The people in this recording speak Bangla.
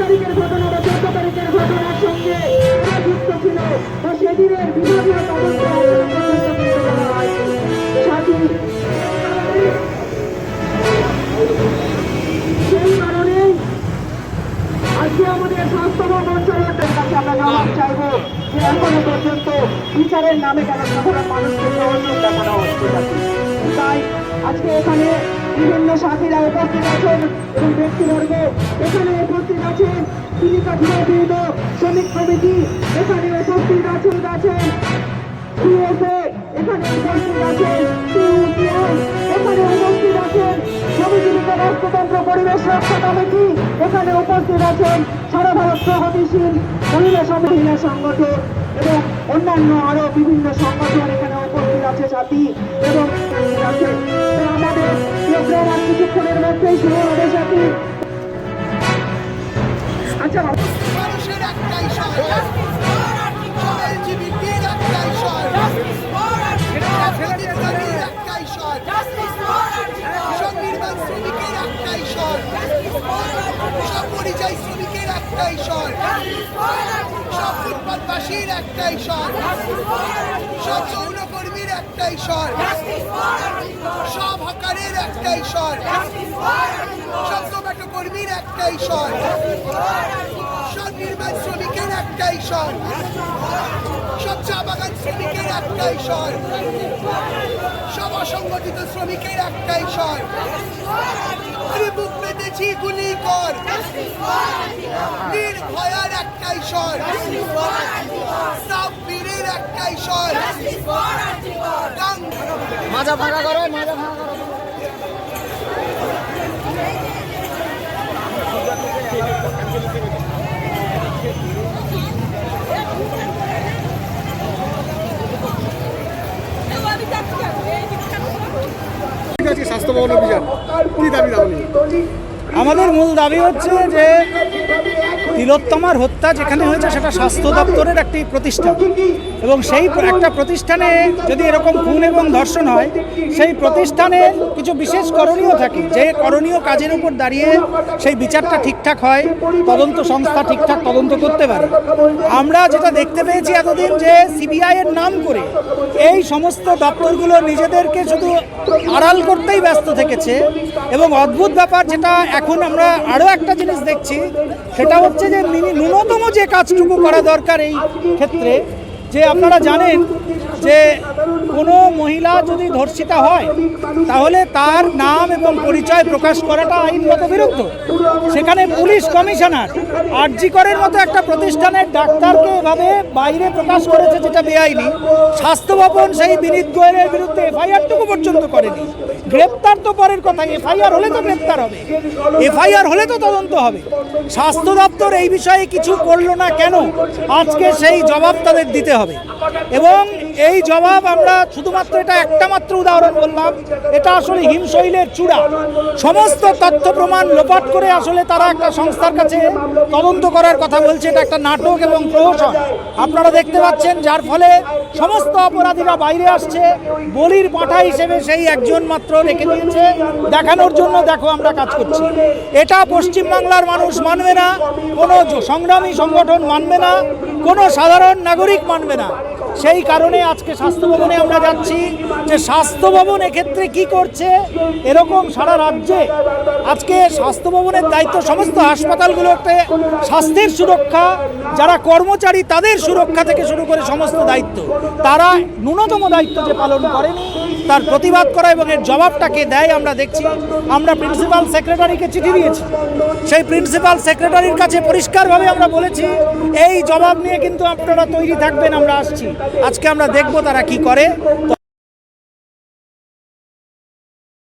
তারিখের ঘটনাটা চোদ্দ তারিখের ঘটনার সঙ্গে যুক্ত ছিল। ও সেদিনের বিভাগীয় তদন্ত সেই কারণে আজকে আমাদের স্বাস্থ্য মন্ত্রণালয়ের পর্যন্ত বিচারের নামে কেন সাধারণ মানুষকে সহযোগিতা করা হচ্ছে তাই আজকে এখানে বিভিন্ন সাথীরা উপস্থিত আছেন। এবং ব্যক্তিবর্গ এখানে উপস্থিত আছেন। চিনিকাঠিবৃন্দ শ্রমিক কমিটি এখানে উপস্থিত আছেন আছেন। এখানে উপস্থিত আছেন। এখানে উপস্থিত আছেন। শ্রমিকজীবিত রাষ্ট্রতন্ত্র পরিবেশ রক্ষা এখানে উপস্থিত আছেন। সারা ভারত প্রগতিশীল মহিলা মহিলা সংগঠন এবং অন্যান্য আরও বিভিন্ন সংগঠন এখানে উপস্থিত আছে, সাথী এবং কিছুক্ষণের মধ্যেই শুরু হবে সাথী আচ্ছা। মানুষের একটাই সংবিধান শ্রমিকের একটাই স্বর সব পরিযায়ী শ্রমিকের একটাই স্বর সব ফুটপাতবাসীর একটাই স্বর। সব হকারের একটাই স্বর। সব কর্মীর একটাই স্বর। সব শ্রমিকের একটাই স্বর। সব চা বাগান শ্রমিকের একটাই স্বর। সব অসংগঠিত শ্রমিকের একটাই স্বর। আরে বুক পেতেছি গুলি কর। নির্ভয়ার একটাই স্বর। সাব বীরের একটাই স্বর। মাজা ফাঁকা করো মাজা ফাঁকা করো। স্বাস্থ্য ভবন অভিযান। কি দাবি দাবি আমাদের মূল দাবি হচ্ছে যে তিলোত্তমার হত্যা যেখানে হয়েছে সেটা স্বাস্থ্য দপ্তরের একটি প্রতিষ্ঠান। এবং সেই একটা প্রতিষ্ঠানে যদি এরকম খুন এবং ধর্ষণ হয়, সেই প্রতিষ্ঠানের কিছু বিশেষ করণীয় থাকে। যে করণীয় কাজের উপর দাঁড়িয়ে সেই বিচারটা ঠিকঠাক হয়, তদন্ত সংস্থা ঠিকঠাক তদন্ত করতে পারে। আমরা যেটা দেখতে পেয়েছি এতদিন যে সিবিআইয়ের নাম করে এই সমস্ত দপ্তরগুলো নিজেদেরকে শুধু আড়াল করতেই ব্যস্ত থেকেছে এবং অদ্ভুত ব্যাপার যেটা এখন আমরা আরও একটা জিনিস দেখছি, সেটা হচ্ছে যে ন্যূনতম যে কাজটুকু করা দরকার এই ক্ষেত্রে যে আপনারা জানেন যে কোনো মহিলা যদি ধর্ষিতা হয়, তাহলে তার নাম এবং পরিচয় প্রকাশ করাটা আইনগত বিরুদ্ধ। সেখানে পুলিশ কমিশনার আরজিকরের মতো একটা প্রতিষ্ঠানের ডাক্তারকে এভাবে বাইরে প্রকাশ করেছে যেটা বেআইনি। স্বাস্থ্য ভবন সেই বিনীত গোয়েলের বিরুদ্ধে এফআইআরটুকু পর্যন্ত করেনি। গ্রেপ্তার তো পরের কথা, এফআইআর হলে তো গ্রেপ্তার হবে। এফআইআর হলে তো তদন্ত হবে। স্বাস্থ্য দপ্তর এই বিষয়ে কিছু করল না কেন? আজকে সেই জবাব তাদের দিতে হবে। এবং এই জবাব আমরা শুধুমাত্র এটা একটা মাত্র উদাহরণ বললাম, এটা আসলে হিমশৈলের চূড়া। সমস্ত তথ্য প্রমাণ লোপাট করে আসলে তারা একটা সংস্থার কাছে তদন্ত করার কথা বলছে, এটা একটা নাটক এবং প্রহসন। আপনারা দেখতে পাচ্ছেন, যার ফলে সমস্ত অপরাধীরা বাইরে আসছে, বলির পাঠা হিসেবে সেই একজন মাত্র রেখে দিয়েছে। দেখানোর জন্য দেখো আমরা কাজ করছি। এটা পশ্চিমবাংলার মানুষ মানবে না, কোনো সংগ্রামী সংগঠন মানবে না, কোনো সাধারণ নাগরিক মানবে না। সেই কারণে আজকে স্বাস্থ্য ভবনে আমরা যাচ্ছি যে স্বাস্থ্য ভবন এক্ষেত্রে কি করছে, এরকম সারা রাজ্যে। আজকে স্বাস্থ্য ভবনের দায়িত্ব সমস্ত হাসপাতালগুলোতে স্বাস্থ্যের সুরক্ষা, যারা কর্মচারী তাদের সুরক্ষা থেকে শুরু করে সমস্ত দায়িত্ব। তারা ন্যূনতম দায়িত্ব যে পালন করেনি তার প্রতিবাদ করা এবং এর জবাবটাকে দেয় আমরা দেখছি। আমরা প্রিন্সিপাল সেক্রেটারিকে চিঠি দিয়েছি। সেই প্রিন্সিপাল সেক্রেটারির কাছে পরিষ্কারভাবে আমরা বলেছি, এই জবাব নিয়ে কিন্তু আপনারা তৈরি থাকবেন, আমরা আসছি। আজকে আমরা দেখব তারা কি করে।